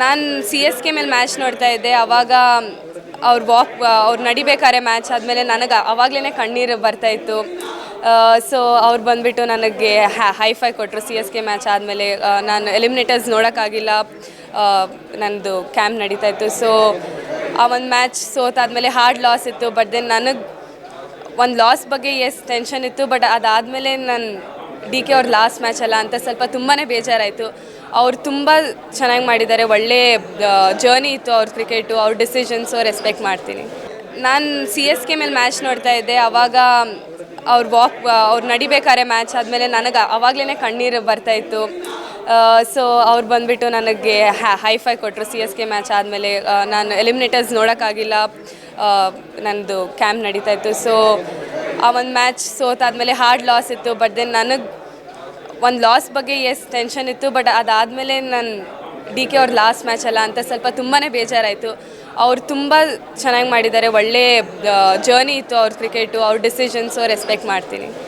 ನಾನು C S K ಮೇಲೆ match ನೋಡ್ತಾ ಇದ್ದೆ. ಅವಾಗ ಅವ್ರು ವಾಕ್ ಅವ್ರು ನಡಿಬೇಕಾದ್ರೆ ಮ್ಯಾಚ್ ಆದಮೇಲೆ ನನಗೆ ಅವಾಗಲೇ ಕಣ್ಣೀರು ಬರ್ತಾಯಿತ್ತು ಸೊ ಅವ್ರು ಬಂದುಬಿಟ್ಟು ನನಗೆ ಹೈ ಫೈ ಕೊಟ್ಟರು ಸಿ ಎಸ್ ಕೆ ಮ್ಯಾಚ್ ಆದಮೇಲೆ ನಾನು ಎಲಿಮಿನೇಟರ್ಸ್ ನೋಡೋಕ್ಕಾಗಿಲ್ಲ. ನನ್ನದು ಕ್ಯಾಂಪ್ ನಡೀತಾ ಇತ್ತು. ಸೊ ಆ ಒಂದು ಮ್ಯಾಚ್ ಸೋತಾದಮೇಲೆ ಹಾರ್ಡ್ ಲಾಸ್ ಇತ್ತು. ಬಟ್ ದೆನ್ ನನಗೆ ಒಂದು ಲಾಸ್ ಬಗ್ಗೆ ಎಸ್ ಟೆನ್ಷನ್ ಇತ್ತು. ಬಟ್ ಅದಾದಮೇಲೆ ನಾನು ಡಿ ಕೆ ಅವ್ರ ಲಾಸ್ಟ್ ಮ್ಯಾಚ್ ಅಲ್ಲ ಅಂತ ಸ್ವಲ್ಪ ತುಂಬಾ ಬೇಜಾರಾಯಿತು. ಅವ್ರು ತುಂಬ ಚೆನ್ನಾಗಿ ಮಾಡಿದ್ದಾರೆ. ಒಳ್ಳೆ ಜರ್ನಿ ಇತ್ತು ಅವ್ರ ಕ್ರಿಕೆಟು ಅವ್ರ ಡಿಸಿಷನ್ಸು ರೆಸ್ಪೆಕ್ಟ್ ಮಾಡ್ತೀನಿ. ನಾನು ಸಿ ಎಸ್ ಕೆ ಮೇಲೆ ಮ್ಯಾಚ್ ನೋಡ್ತಾ ಇದ್ದೆ. ಆವಾಗ ಅವ್ರು ವಾಕ್ ಅವ್ರು ನಡಿಬೇಕಾದ್ರೆ ಮ್ಯಾಚ್ ಆದಮೇಲೆ ನನಗೆ ಆವಾಗಲೇ ಕಣ್ಣೀರು ಬರ್ತಾಯಿತ್ತು ಸೊ ಅವ್ರು ಬಂದುಬಿಟ್ಟು ನನಗೆ ಹೈ ಫೈ ಕೊಟ್ಟರು ಸಿ ಎಸ್ ಕೆ ಮ್ಯಾಚ್ ಆದಮೇಲೆ. ನಾನು ಎಲಿಮಿನೇಟರ್ಸ್ ನೋಡೋಕ್ಕಾಗಿಲ್ಲ. ನನ್ನದು ಕ್ಯಾಂಪ್ ನಡೀತಾ ಇತ್ತು. ಸೊ ಆ ಒಂದು ಮ್ಯಾಚ್ ಸೋತಾದ್ಮೇಲೆ ಹಾರ್ಡ್ ಲಾಸ್ ಇತ್ತು ಬಟ್ ದೆನ್ ನನಗೆ ಒಂದು ಲಾಸ್ ಬಗ್ಗೆ ಎಸ್ ಟೆನ್ಷನ್ ಇತ್ತು ಬಟ್ ಅದಾದಮೇಲೆ ನಾನು ಡಿ ಕೆ ಅವ್ರ ಲಾಸ್ಟ್ ಮ್ಯಾಚ್ ಅಲ್ಲ ಅಂತ ಸ್ವಲ್ಪ ತುಂಬಾ ಬೇಜಾರಾಯಿತು. ಅವ್ರು ತುಂಬ ಚೆನ್ನಾಗಿ ಮಾಡಿದ್ದಾರೆ, ಒಳ್ಳೆ ಜರ್ನಿ ಇತ್ತು ಅವ್ರ ಕ್ರಿಕೆಟು ಅವ್ರ ಡಿಸಿಷನ್ಸು ರೆಸ್ಪೆಕ್ಟ್ ಮಾಡ್ತೀನಿ.